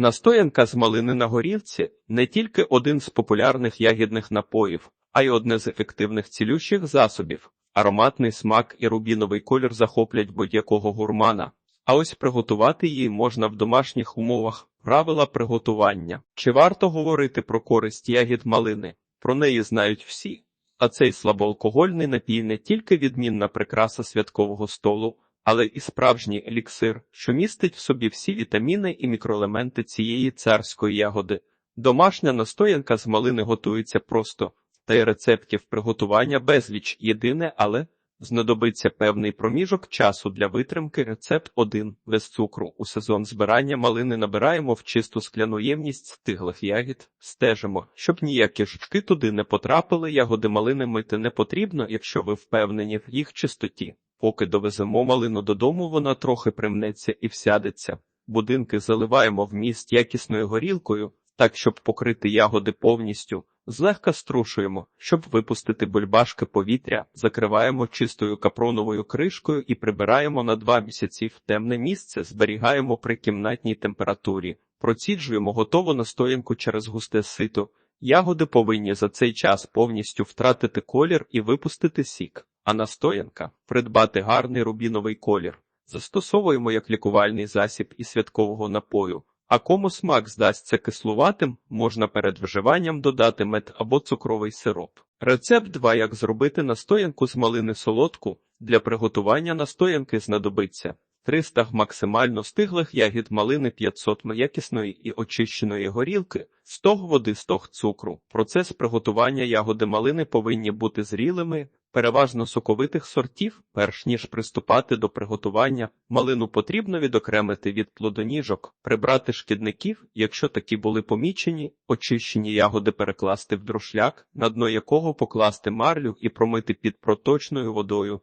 Настоянка з малини на горілці не тільки один з популярних ягідних напоїв, а й одне з ефективних цілющих засобів. Ароматний смак і рубіновий колір захоплять будь-якого гурмана. А ось приготувати її можна в домашніх умовах. Правила приготування. Чи варто говорити про користь ягід малини? Про неї знають всі. А цей слабоалкогольний напій не тільки відмінна прикраса святкового столу, але і справжній еліксир, що містить в собі всі вітаміни і мікроелементи цієї царської ягоди. Домашня настоянка з малини готується просто, та й рецептів приготування безліч єдине, але знадобиться певний проміжок часу для витримки. Рецепт 1. без цукру. У сезон збирання малини набираємо в чисту скляну ємність стиглих ягід, стежимо, щоб ніякі жучки туди не потрапили. Ягоди малини мити не потрібно, якщо ви впевнені в їх чистоті. Поки довеземо малину додому, вона трохи примнеться і всядеться. Будинки заливаємо в міст якісною горілкою, так щоб покрити ягоди повністю. Злегка струшуємо, щоб випустити бульбашки повітря, закриваємо чистою капроновою кришкою і прибираємо на два місяці в темне місце, зберігаємо при кімнатній температурі, проціджуємо готову настоянку через густе сито. Ягоди повинні за цей час повністю втратити колір і випустити сік, а настоянка придбати гарний рубіновий колір. Застосовуємо як лікувальний засіб і святкового напою. А кому смак здасться кислуватим, можна перед вживанням додати мед або цукровий сироп. Рецепт 2. Як зробити настоянку з малини солодку. Для приготування настоянки знадобиться 300 г максимально стиглих ягід малини 500 м якісної і очищеної горілки, 100 г води 100 г цукру. Процес приготування ягоди малини повинні бути зрілими, переважно соковитих сортів, перш ніж приступати до приготування, малину потрібно відокремити від плодоніжок, прибрати шкідників, якщо такі були помічені, очищені ягоди перекласти в друшляк, на дно якого покласти марлю і промити під проточною водою,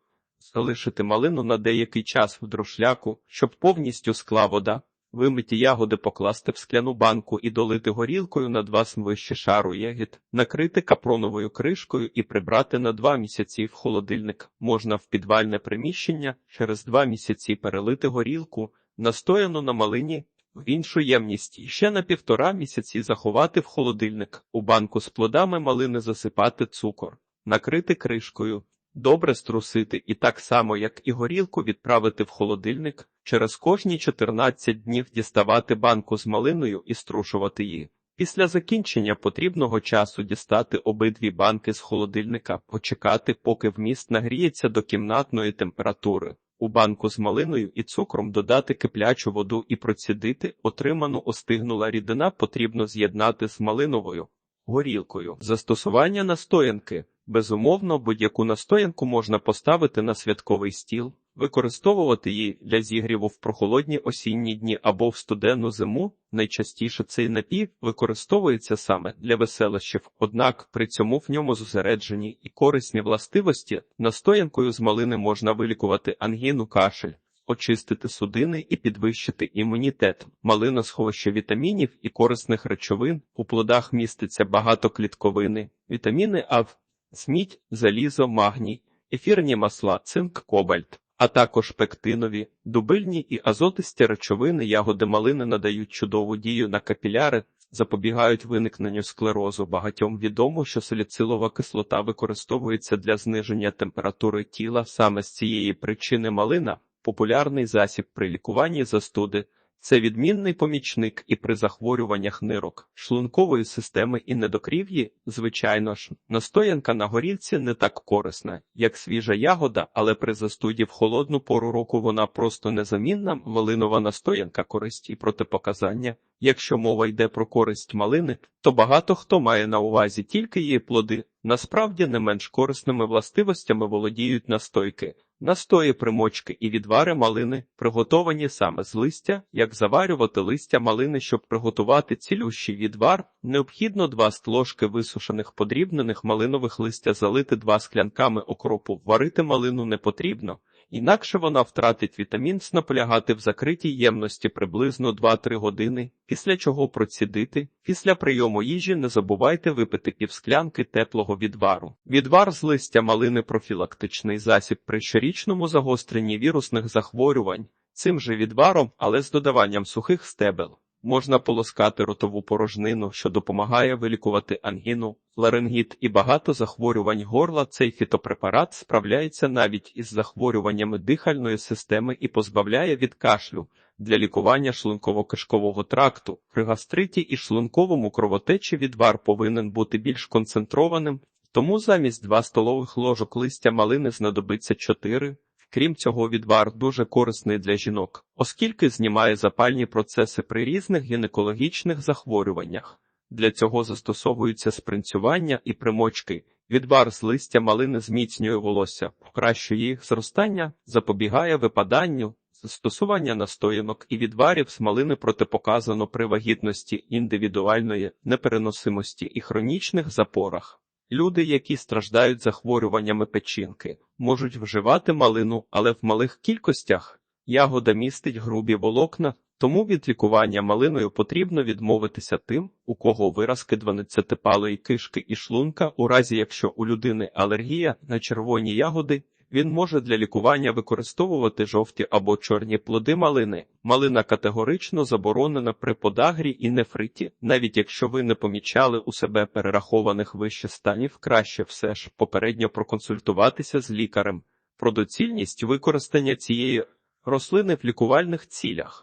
залишити малину на деякий час в друшляку, щоб повністю скла вода. Вимиті ягоди покласти в скляну банку і долити горілкою на два вище шару ягід, накрити капроновою кришкою і прибрати на два місяці в холодильник. Можна в підвальне приміщення через два місяці перелити горілку, настояну на малині в іншу ємність і ще на півтора місяці заховати в холодильник. У банку з плодами малини засипати цукор, накрити кришкою. Добре струсити і так само, як і горілку, відправити в холодильник, через кожні 14 днів діставати банку з малиною і струшувати її. Після закінчення потрібного часу дістати обидві банки з холодильника, почекати, поки вміст нагріється до кімнатної температури. У банку з малиною і цукром додати киплячу воду і процідити, отриману остигнула рідина потрібно з'єднати з малиновою горілкою. Застосування настоянки. Безумовно, будь-яку настоянку можна поставити на святковий стіл, використовувати її для зігріву в прохолодні осінні дні або в студенну зиму. Найчастіше цей напій використовується саме для веселищів, однак при цьому в ньому зосереджені і корисні властивості настоянкою з малини можна вилікувати ангіну кашель. Очистити судини і підвищити імунітет. Малина сховище вітамінів і корисних речовин. У плодах міститься багато клітковини, вітаміни А, Смідь, залізо, магній, ефірні масла, цинк, кобальт, а також пектинові, дубильні і азотисті речовини ягоди малини надають чудову дію на капіляри, запобігають виникненню склерозу. Багатьом відомо, що саліцилова кислота використовується для зниження температури тіла. Саме з цієї причини малина популярний засіб при лікуванні застуди. Це відмінний помічник і при захворюваннях нирок, шлункової системи і недокрів'ї, звичайно ж, настоянка на горілці не так корисна, як свіжа ягода, але при застуді в холодну пору року вона просто незамінна. Малинова настоянка користь і протипоказання. Якщо мова йде про користь малини, то багато хто має на увазі тільки її плоди. Насправді не менш корисними властивостями володіють настойки. Настої примочки і відвари малини, приготовані саме з листя, як заварювати листя малини, щоб приготувати цілющий відвар, необхідно 2 ложки висушених подрібнених малинових листя залити 2 склянками окропу, варити малину не потрібно, інакше вона втратить вітамін, наполягати в закритій ємності приблизно 2-3 години, після чого процідити. Після прийому їжі не забувайте випити півсклянки теплого відвару. Відвар з листя малини профілактичний засіб при щорічному загостренні вірусних захворювань, цим же відваром, але з додаванням сухих стебел. Можна полоскати ротову порожнину, що допомагає вилікувати ангіну, ларингіт і багато захворювань горла. Цей фітопрепарат справляється навіть із захворюваннями дихальної системи і позбавляє від кашлю для лікування шлунково-кишкового тракту. При гастриті і шлунковому кровотечі відвар повинен бути більш концентрованим, тому замість 2 столових ложок листя малини знадобиться 4. Крім цього, відвар дуже корисний для жінок, оскільки знімає запальні процеси при різних гінекологічних захворюваннях. Для цього застосовуються спринцювання і примочки. Відвар з листя малини зміцнює волосся, покращує їх зростання, запобігає випаданню. Застосування настоянок і відварів з малини протипоказано при вагітності індивідуальної непереносимості і хронічних запорах. Люди, які страждають захворюваннями печінки, можуть вживати малину, але в малих кількостях ягода містить грубі волокна, тому від лікування малиною потрібно відмовитися тим, у кого виразки 12-палої кишки і шлунка, у разі якщо у людини алергія на червоні ягоди. Він може для лікування використовувати жовті або чорні плоди малини. Малина категорично заборонена при подагрі і нефриті, навіть якщо ви не помічали у себе перерахованих вище станів, краще все ж попередньо проконсультуватися з лікарем про доцільність використання цієї рослини в лікувальних цілях.